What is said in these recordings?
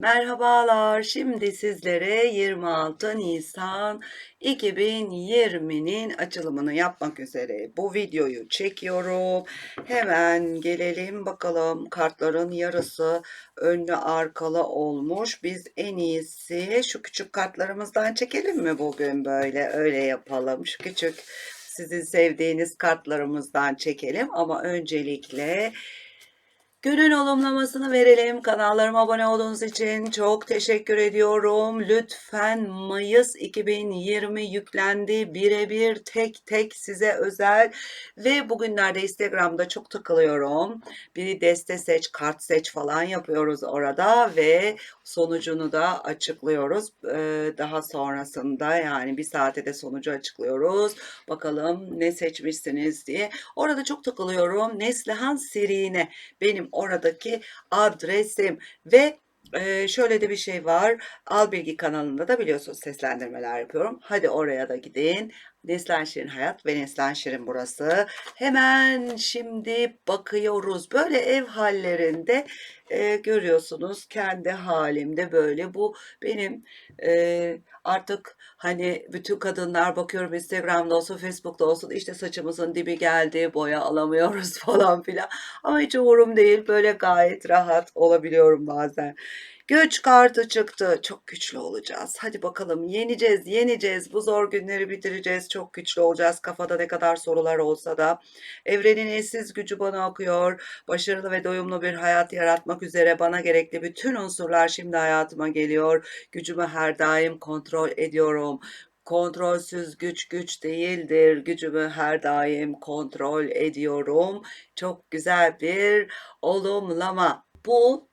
Merhabalar. Şimdi sizlere 26 Nisan 2020'nin açılımını yapmak üzere bu videoyu çekiyorum. Hemen gelelim bakalım kartların yarısı önlü arkalı olmuş. Biz en iyisi şu küçük kartlarımızdan çekelim mi bugün böyle öyle yapalım. Şu küçük sizin sevdiğiniz kartlarımızdan çekelim ama öncelikle Günün olumlamasını verelim. Kanallarıma abone olduğunuz için çok teşekkür ediyorum. Lütfen Mayıs 2020 yüklendi. Birebir tek tek size özel ve bugünlerde Instagram'da çok takılıyorum. Bir deste seç, kart seç falan yapıyoruz orada ve sonucunu da açıklıyoruz. Ee, daha sonrasında yani bir saate de sonucu açıklıyoruz. Bakalım ne seçmişsiniz diye. Orada çok takılıyorum. Neslihan Sirine benim oradaki adresim ve e, şöyle de bir şey var. Al Bilgi kanalında da biliyorsunuz seslendirmeler yapıyorum. Hadi oraya da gidin. Neslihan Şirin Hayat ve Neslihan Şirin burası. Hemen şimdi bakıyoruz. Böyle ev hallerinde e, görüyorsunuz kendi halimde böyle. Bu benim e, artık hani bütün kadınlar bakıyorum Instagram'da olsun Facebook'ta olsun işte saçımızın dibi geldi boya alamıyoruz falan filan. Ama hiç umurum değil. Böyle gayet rahat olabiliyorum bazen. Güç kartı çıktı. Çok güçlü olacağız. Hadi bakalım yeneceğiz, yeneceğiz. Bu zor günleri bitireceğiz. Çok güçlü olacağız. Kafada ne kadar sorular olsa da. Evrenin eşsiz gücü bana akıyor. Başarılı ve doyumlu bir hayat yaratmak üzere bana gerekli bütün unsurlar şimdi hayatıma geliyor. Gücümü her daim kontrol ediyorum. Kontrolsüz güç güç değildir. Gücümü her daim kontrol ediyorum. Çok güzel bir olumlama. Bu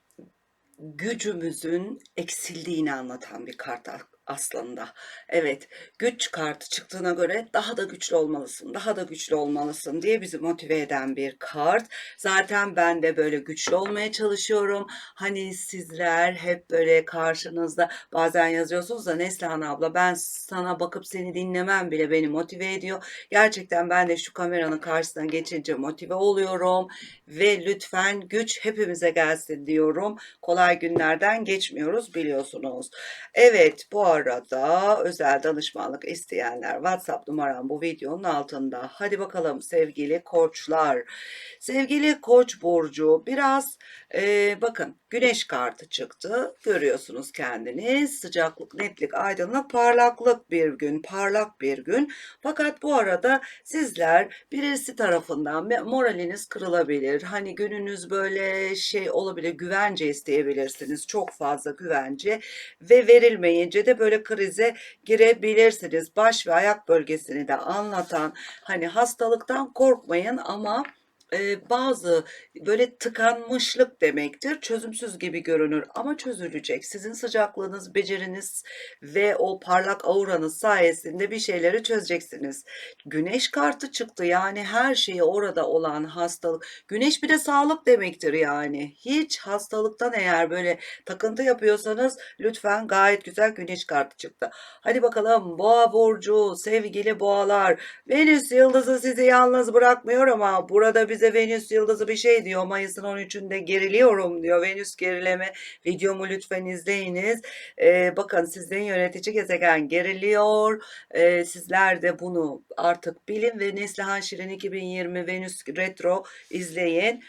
gücümüzün eksildiğini anlatan bir kart aslında. Evet, güç kartı çıktığına göre daha da güçlü olmalısın, daha da güçlü olmalısın diye bizi motive eden bir kart. Zaten ben de böyle güçlü olmaya çalışıyorum. Hani sizler hep böyle karşınızda bazen yazıyorsunuz da Neslihan abla ben sana bakıp seni dinlemem bile beni motive ediyor. Gerçekten ben de şu kameranın karşısına geçince motive oluyorum ve lütfen güç hepimize gelsin diyorum. Kolay günlerden geçmiyoruz biliyorsunuz. Evet bu arada özel danışmanlık isteyenler WhatsApp numaram bu videonun altında. Hadi bakalım sevgili koçlar. Sevgili koç burcu biraz e, bakın güneş kartı çıktı. Görüyorsunuz kendiniz. Sıcaklık, netlik, aydınlık, parlaklık bir gün. Parlak bir gün. Fakat bu arada sizler birisi tarafından moraliniz kırılabilir. Hani gününüz böyle şey olabilir. Güvence isteyebilirsiniz. Çok fazla güvence ve verilmeyince de böyle böyle krize girebilirsiniz. Baş ve ayak bölgesini de anlatan hani hastalıktan korkmayın ama bazı böyle tıkanmışlık demektir. Çözümsüz gibi görünür ama çözülecek. Sizin sıcaklığınız, beceriniz ve o parlak auranız sayesinde bir şeyleri çözeceksiniz. Güneş kartı çıktı yani her şeyi orada olan hastalık. Güneş bir de sağlık demektir yani. Hiç hastalıktan eğer böyle takıntı yapıyorsanız lütfen gayet güzel güneş kartı çıktı. Hadi bakalım boğa burcu, sevgili boğalar. Venüs yıldızı sizi yalnız bırakmıyor ama burada bize Venüs yıldızı bir şey diyor. Mayıs'ın 13'ünde geriliyorum diyor. Venüs gerileme videomu lütfen izleyiniz. Ee, bakın sizden yönetici gezegen geriliyor. Ee, sizler de bunu artık bilin ve Neslihan Şirin 2020 Venüs retro izleyin.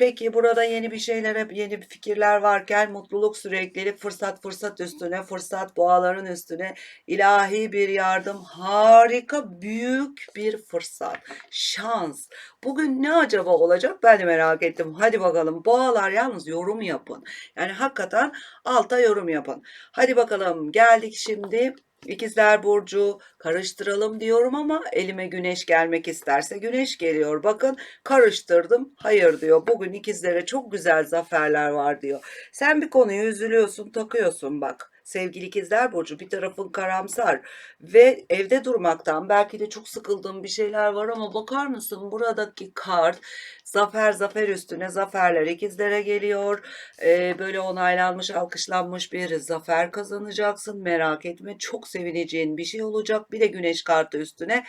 Peki burada yeni bir şeyler, hep yeni fikirler varken mutluluk süreklilik, fırsat fırsat üstüne, fırsat boğaların üstüne ilahi bir yardım, harika büyük bir fırsat, şans. Bugün ne acaba olacak ben de merak ettim. Hadi bakalım boğalar yalnız yorum yapın. Yani hakikaten alta yorum yapın. Hadi bakalım geldik şimdi İkizler Burcu karıştıralım diyorum ama elime güneş gelmek isterse güneş geliyor. Bakın karıştırdım. Hayır diyor. Bugün ikizlere çok güzel zaferler var diyor. Sen bir konuyu üzülüyorsun, takıyorsun bak sevgili ikizler burcu bir tarafın karamsar ve evde durmaktan belki de çok sıkıldığım bir şeyler var ama bakar mısın? Buradaki kart zafer zafer üstüne zaferler ikizlere geliyor. Ee, böyle onaylanmış alkışlanmış bir zafer kazanacaksın. Merak etme çok sevineceğin bir şey olacak. Bir de güneş kartı üstüne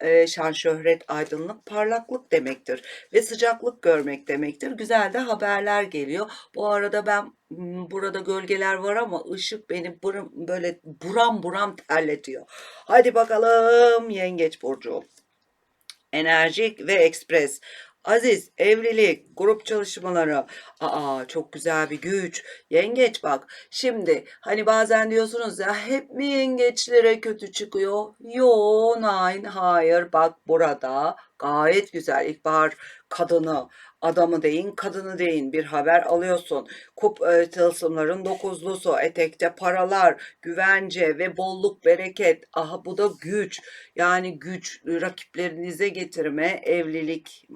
e, şan, şöhret, aydınlık, parlaklık demektir ve sıcaklık görmek demektir. Güzel de haberler geliyor. Bu arada ben m, burada gölgeler var ama ışık beni buram, böyle buram buram terletiyor. Hadi bakalım Yengeç Burcu. Enerjik ve ekspres. Aziz, evlilik, grup çalışmaları. Aa çok güzel bir güç. Yengeç bak. Şimdi hani bazen diyorsunuz ya hep mi yengeçlere kötü çıkıyor? Yo, nein, hayır. Bak burada gayet güzel. İlkbahar kadını, adamı deyin, kadını deyin bir haber alıyorsun. Kup e, tılsımların dokuzlusu, etekte paralar, güvence ve bolluk, bereket. Aha bu da güç. Yani güç rakiplerinize getirme, evlilik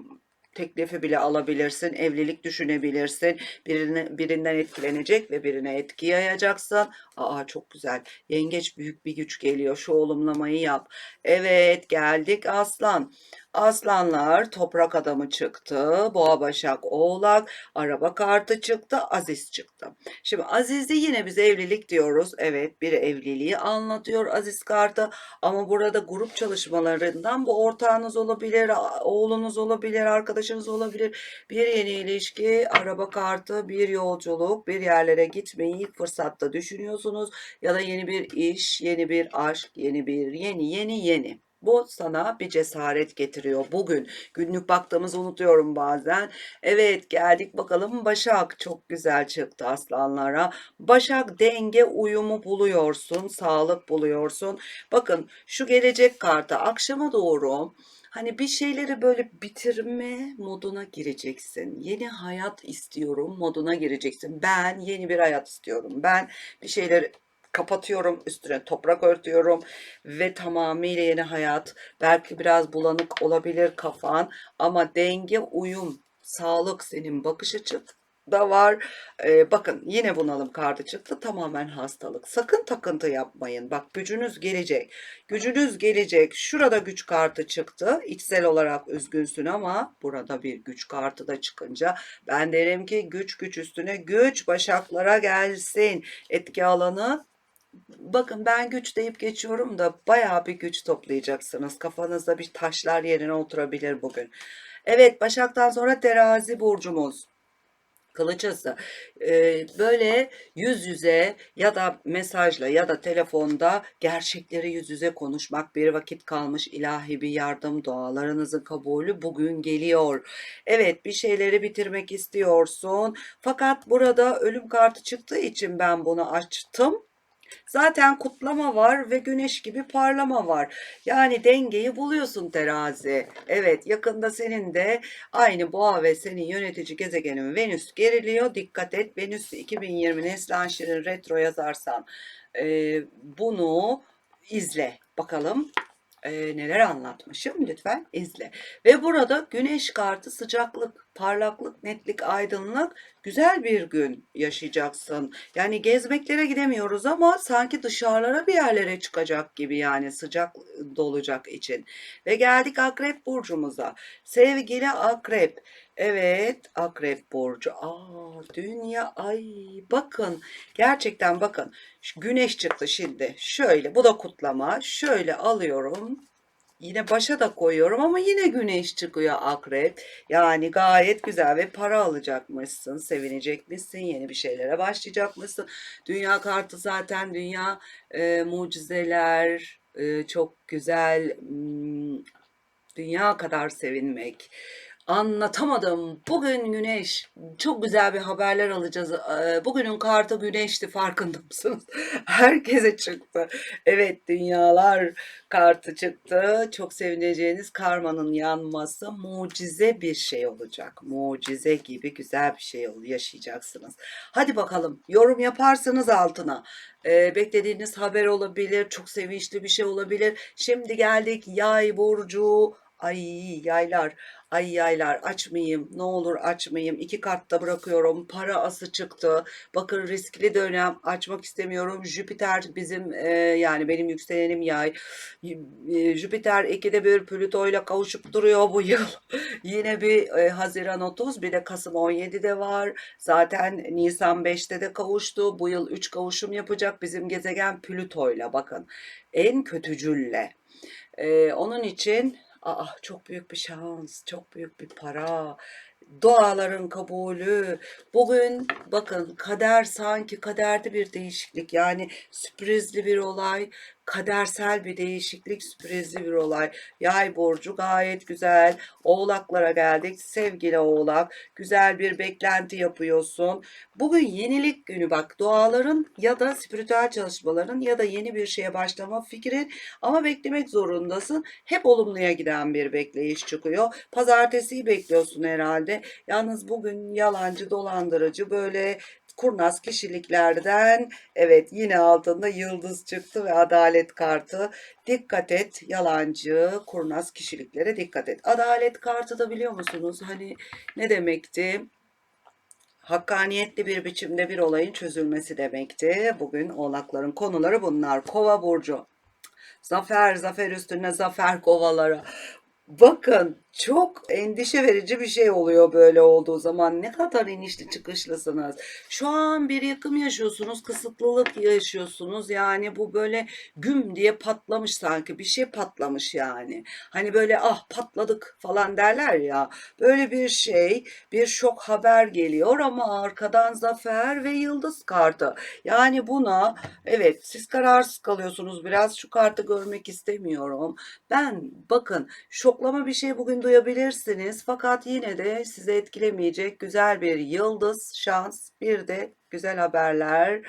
teklifi bile alabilirsin, evlilik düşünebilirsin. Birine, birinden etkilenecek ve birine etki yayacaksın. Aa çok güzel. Yengeç büyük bir güç geliyor. Şu olumlamayı yap. Evet geldik aslan. Aslanlar toprak adamı çıktı. Boğa Başak Oğlak. Araba kartı çıktı. Aziz çıktı. Şimdi Aziz'de yine biz evlilik diyoruz. Evet bir evliliği anlatıyor Aziz kartı. Ama burada grup çalışmalarından bu ortağınız olabilir, oğlunuz olabilir, arkadaşınız olabilir. Bir yeni ilişki, araba kartı, bir yolculuk, bir yerlere gitmeyi ilk fırsatta düşünüyorsunuz. Ya da yeni bir iş, yeni bir aşk, yeni bir yeni yeni yeni. Bu sana bir cesaret getiriyor bugün. Günlük baktığımızı unutuyorum bazen. Evet geldik bakalım Başak çok güzel çıktı aslanlara. Başak denge uyumu buluyorsun, sağlık buluyorsun. Bakın şu gelecek kartı akşama doğru Hani bir şeyleri böyle bitirme moduna gireceksin. Yeni hayat istiyorum moduna gireceksin. Ben yeni bir hayat istiyorum. Ben bir şeyleri kapatıyorum, üstüne toprak örtüyorum ve tamamıyla yeni hayat. Belki biraz bulanık olabilir kafan ama denge, uyum, sağlık senin bakış açın da var. Ee, bakın yine bunalım kartı çıktı. Tamamen hastalık. Sakın takıntı yapmayın. Bak gücünüz gelecek. Gücünüz gelecek. Şurada güç kartı çıktı. İçsel olarak üzgünsün ama burada bir güç kartı da çıkınca ben derim ki güç güç üstüne güç başaklara gelsin. Etki alanı Bakın ben güç deyip geçiyorum da bayağı bir güç toplayacaksınız. Kafanızda bir taşlar yerine oturabilir bugün. Evet Başak'tan sonra terazi burcumuz. Kılıçası ee, böyle yüz yüze ya da mesajla ya da telefonda gerçekleri yüz yüze konuşmak bir vakit kalmış ilahi bir yardım dualarınızın kabulü bugün geliyor. Evet bir şeyleri bitirmek istiyorsun fakat burada ölüm kartı çıktığı için ben bunu açtım. Zaten kutlama var ve güneş gibi parlama var. Yani dengeyi buluyorsun terazi. Evet yakında senin de aynı boğa ve senin yönetici gezegenin Venüs geriliyor. Dikkat et Venüs 2020 Neslihan Şirin retro yazarsan e, bunu izle bakalım e, neler anlatmışım lütfen izle. Ve burada güneş kartı sıcaklık, parlaklık, netlik, aydınlık güzel bir gün yaşayacaksın. Yani gezmeklere gidemiyoruz ama sanki dışarılara bir yerlere çıkacak gibi yani sıcak dolacak için. Ve geldik akrep burcumuza. Sevgili akrep. Evet akrep burcu. Aa dünya ay bakın gerçekten bakın güneş çıktı şimdi. Şöyle bu da kutlama. Şöyle alıyorum. Yine başa da koyuyorum ama yine güneş çıkıyor akrep. Yani gayet güzel ve para alacakmışsın, sevinecekmişsin, yeni bir şeylere başlayacakmışsın. Dünya kartı zaten dünya e, mucizeler, e, çok güzel, hmm, dünya kadar sevinmek. Anlatamadım. Bugün güneş. Çok güzel bir haberler alacağız. Ee, Bugünün kartı güneşti farkında mısınız? Herkese çıktı. Evet dünyalar kartı çıktı. Çok sevineceğiniz karmanın yanması mucize bir şey olacak. Mucize gibi güzel bir şey yaşayacaksınız. Hadi bakalım yorum yaparsınız altına. Ee, beklediğiniz haber olabilir. Çok sevinçli bir şey olabilir. Şimdi geldik yay burcu Ay yaylar, ay yaylar açmayayım. Ne olur açmayayım. İki kartta bırakıyorum. Para ası çıktı. Bakın riskli dönem açmak istemiyorum. Jüpiter bizim e, yani benim yükselenim yay. E, Jüpiter ikide bir Plüto ile kavuşup duruyor bu yıl. Yine bir e, Haziran 30 bir de Kasım 17'de var. Zaten Nisan 5'te de kavuştu. Bu yıl 3 kavuşum yapacak bizim gezegen Plüto'yla bakın. En kötücülle. Ee, onun için aa, çok büyük bir şans, çok büyük bir para, duaların kabulü. Bugün bakın kader sanki kaderde bir değişiklik. Yani sürprizli bir olay, kadersel bir değişiklik, sürprizli bir olay. Yay burcu gayet güzel. Oğlaklara geldik. Sevgili oğlak, güzel bir beklenti yapıyorsun. Bugün yenilik günü bak duaların ya da spiritüel çalışmaların ya da yeni bir şeye başlama fikrin ama beklemek zorundasın. Hep olumluya giden bir bekleyiş çıkıyor. Pazartesiyi bekliyorsun herhalde. Yalnız bugün yalancı, dolandırıcı böyle kurnaz kişiliklerden evet yine altında yıldız çıktı ve adalet kartı. Dikkat et yalancı, kurnaz kişiliklere dikkat et. Adalet kartı da biliyor musunuz? Hani ne demekti? Hakkaniyetli bir biçimde bir olayın çözülmesi demekti. Bugün oğlakların konuları bunlar. Kova burcu. Zafer, zafer üstüne zafer kovalara. Bakın çok endişe verici bir şey oluyor böyle olduğu zaman. Ne kadar inişli çıkışlısınız. Şu an bir yıkım yaşıyorsunuz, kısıtlılık yaşıyorsunuz. Yani bu böyle güm diye patlamış sanki. Bir şey patlamış yani. Hani böyle ah patladık falan derler ya. Böyle bir şey, bir şok haber geliyor ama arkadan zafer ve yıldız kartı. Yani buna evet siz kararsız kalıyorsunuz biraz. Şu kartı görmek istemiyorum. Ben bakın şoklama bir şey bugün duyabilirsiniz fakat yine de sizi etkilemeyecek güzel bir yıldız, şans, bir de güzel haberler,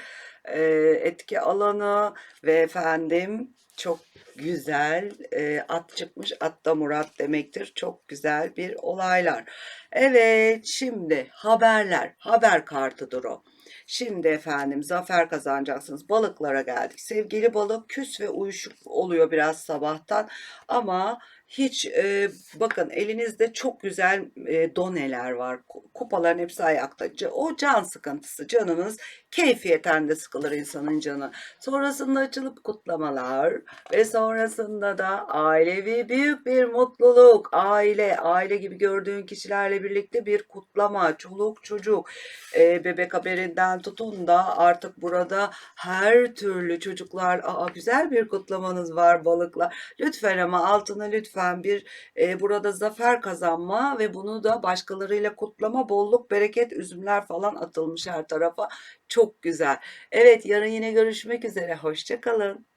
e, etki alanı ve efendim çok güzel e, at çıkmış atta murat demektir. Çok güzel bir olaylar. Evet şimdi haberler, haber kartıdır o. Şimdi efendim zafer kazanacaksınız. Balıklara geldik. Sevgili balık küs ve uyuşuk oluyor biraz sabahtan ama hiç e, bakın elinizde çok güzel e, doneler var. Ku- Kupaların hepsi ayakta. O can sıkıntısı. Canınız keyfiyeten de sıkılır insanın canı. Sonrasında açılıp kutlamalar ve sonrasında da ailevi büyük bir mutluluk. Aile, aile gibi gördüğün kişilerle birlikte bir kutlama. Çoluk çocuk, e, bebek haberinden tutun da artık burada her türlü çocuklar, aa güzel bir kutlamanız var balıklar. Lütfen ama altına lütfen bir e, burada zafer kazanma ve bunu da başkalarıyla kutlama, bolluk, bereket, üzümler falan atılmış her tarafa. Çok güzel. Evet yarın yine görüşmek üzere. Hoşça kalın.